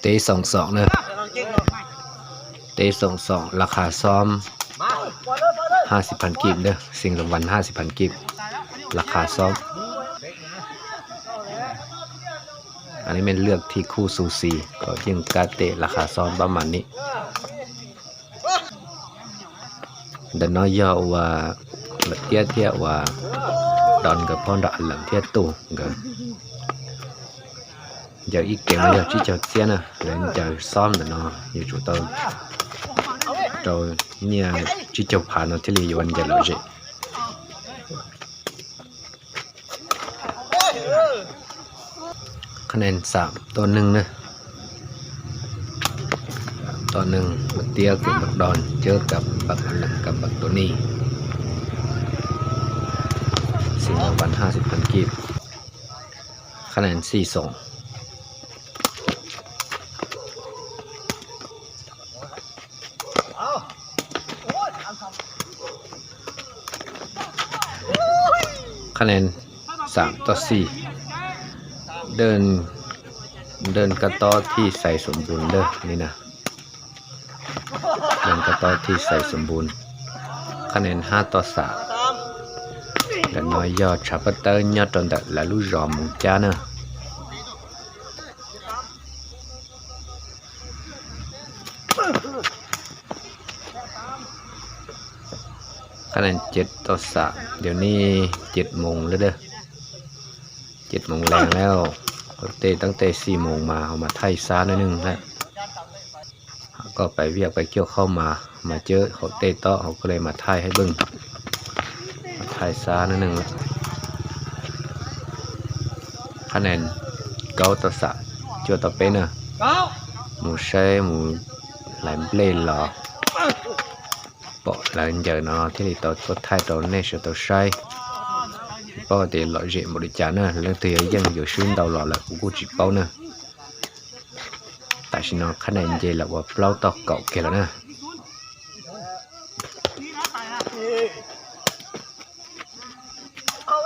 เตะสองสองเนอะเตะสองสองราคาซ้อมห้าสิบพันกีบเด้อสิ่งรางวัลห้าสิบพันกีบราคาซ้อม อันนี้เป็นเลือกที่คู่ซูซีก็ยิ่งการเตะราคาซ้อมประมาณนี้แต่น้อยยาวว่าละเทียเทียว่าดอนกับพ่อดอนหลังเทียตู่ก็ giờ ý kiến bây giờ chỉ cho tiền à lên giờ xóm là nó nhiều chủ tao rồi nhà chỉ cho phá nó thì lý วัน giờ là gì คะแนนสามตัวหนึ่งนะตัวหนึ่งบักเตี้ยกับบักดอนเจอกับบักอันหลังกับบักตัวนี้สิ่งรางวัลห้าสิบพันกีบคะแนนสี่สอง คะแนนสามต่อสี่เดินเดินกระต้อที่ใส่สมบูรณ์เด้อนี่นะ เดินกระต้อที่ใส่สมบูรณ์ คะแนนห้าต่อสามแต่น้อยยอดชาปเตอร์ยอดตอนแต่ละลูกรอมงจ้า เนอะคะแนนเจ็ดต่อสามเดี๋ยวนี้เจ็ดโมงแล้วเด้อเจ็ดโมงแรงแล้วเขาเตะตั้งแต่สี่โมงมาเอามาไทยซ้าหน่อยหนึงแล้วก็ไปเวียกไปเกี่ยวเข้ามา มาเจอเขาเตะต่อเขาก็เลยมาไทยให้เบิ้งมาไทยซ้าหน่อยหนึงแล้วคะแนนเก้าต่อสามเจอต่อเป็นเนอะหมูใช้หมูหลายเปลนหรอ bỏ lại giờ nó thế thì tôi có thay đổi nên sẽ tôi sai bao thì loại diện một đi chán nè lên từ dân vừa xuống đầu lọ là cũng có chỉ bao nữa, tại vì nó khả năng gì là bỏ lâu tao cậu kia là nè Hãy subscribe cho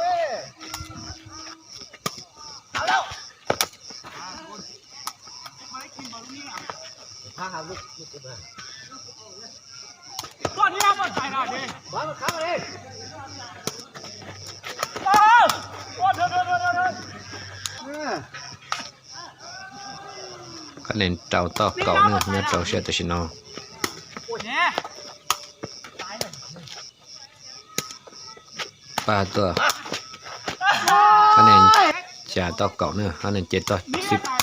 kênh Ghiền Mì Gõ Để không bỏ lỡ những video hấp dẫn khả năng trâu tao cậu nữa nhớ trâu sẽ tới nó ba tua khả năng trả tao cậu nữa khả năng chết tao ship คะแนนเอ็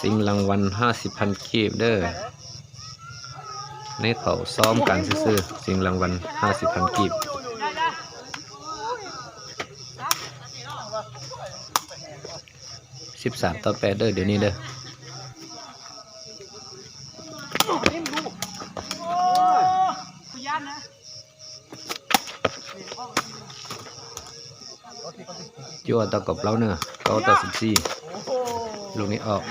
สิงรางวัลห้าสิบพันคีบเด้อนี่เขาซ้อมกันซื่อสิงรางวัลห้าสิบพันกีบสิบสามต่อแปดเด้อเดี๋ยวนี้เด้อยั่วต่อกับเราเนอะเก้าต่อสิบสี่ลูกนี้ออก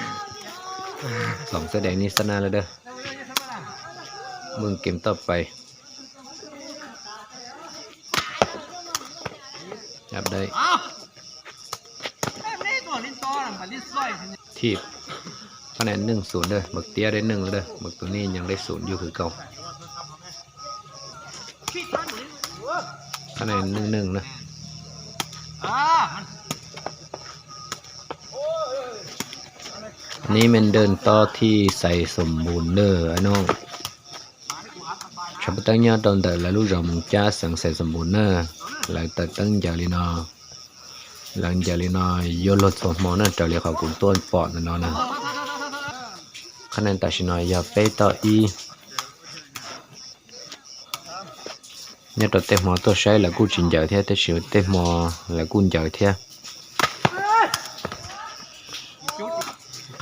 สองแสดงนี้สนาแล้วเด้อมึงเกมต่อไปจับได้ทีบคะแนนหนึ่งศูนย์เด้อหมึกเตี้ยได้หนึ่งแล้วเด้อหมึกตัวนี้ยังได้ศูนย์อยู่คือเก่าคะแนนหนึ่งหนึ่งนะ นี่มันเดินต่อที่ใส่สมบูรณ์เนอร์น้องฉันตั้งยอดตอนแต่ละลูกเรามึงจ้าสังใส่สมบูรณ์เนอร์หลังแต่ตั้งจาลีนอหลังจาลีนอยโยลดสมองนั่นจะเรียกเขากุ้นต้นปอดนั่นนะคะแนนตัดชนอยยาเป้ต่ออีเนี่ยตัวเต็มหมอตัวใช้แล้วกูจินเจอเทียเต็มสวเต็มหมอแล้วกูจิเจอเทีย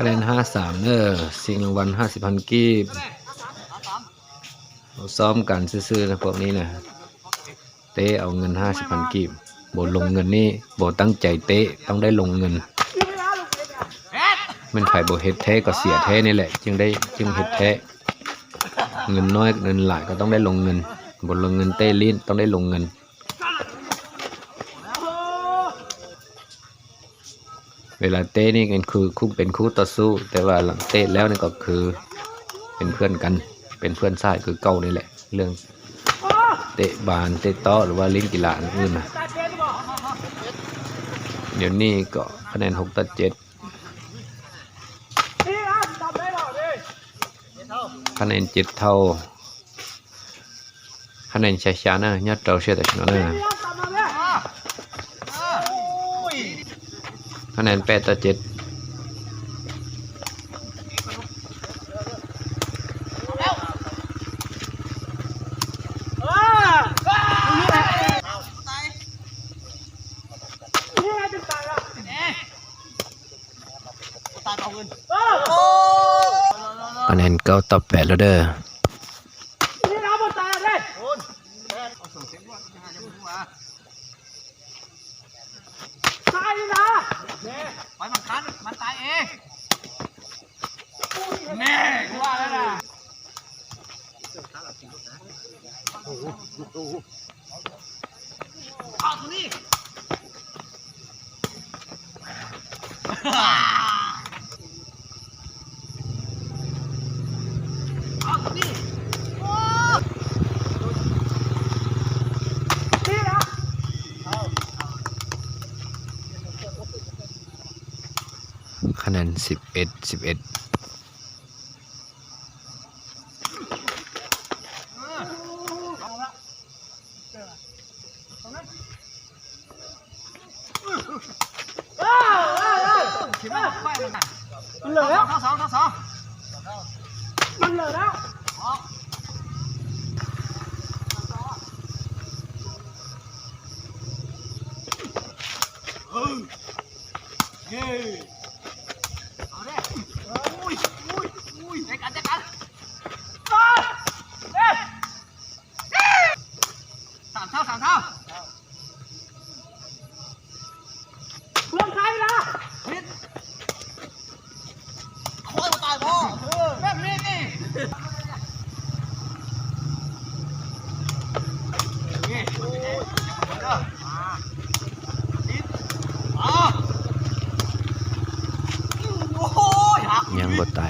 คะแนนห้าสามเนอสิ่งรางวัลห้าสิบพันกีบเราซ้อมกันซื่อๆนะพวกนี้นะเต้เอาเงินห้าสิบพันกีบโบลงเงินนี่โบตั้งใจเต้ต้องได้ลงเงิน มันไผ่โบเฮ็ดแท้ก็เสียแท้นี่แหละ จึงได้จึงเฮ็ดแท้เงินน้อยเงินหลายก็ต้องได้ลงเงินบลงเงินเต้ลิ้นต้องได้ลงเงิน เวลาเต้นี่กันคือคู่เป็นคู่ต่อสู้ แต่ว่าหลังเต้แล้วนี่ก็คือเป็นเพื่อนกัน เป็นเพื่อนชายคือเก่านี่แหละ เรื่องเตะบานเตะโต๊ะหรือว่าเล่นกีฬาอื่นนะเดี๋ยวนี้ก็คะแนนหกต่อเจ็ดคะแนนเจ็ดเท่าคะแนนช้าๆนะยอดเราเชื่อแต่ชนะนะ คะแนนแปดต่อเจ็ดตายเอาเงินคะแนนเก้าต่อแปดแล้วเด้อ ไปมันคัน มันตายเองแม่กูว่าแล้วนะเอาตรงนี้เอาตรงนี้ คะแนน สิบเอ็ดสิบเอ็ดขีดมันไฟมันน่ะมันเหลือแล้วสองสองสองมันเหลือแล้วเ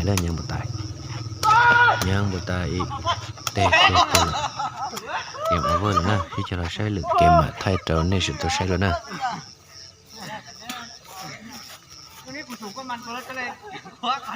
แล้วยังบ่ตายยังบ่ตาอีกเตะเตะเตะเมโเอร์แล้นะที่จะเราใช้หรือเกมมาไทยเจ้าเนี่ยสุดตัวใช้แล้วนะวันนี้กูถูงก็มันตัวแล้ก็เลยคว้ากั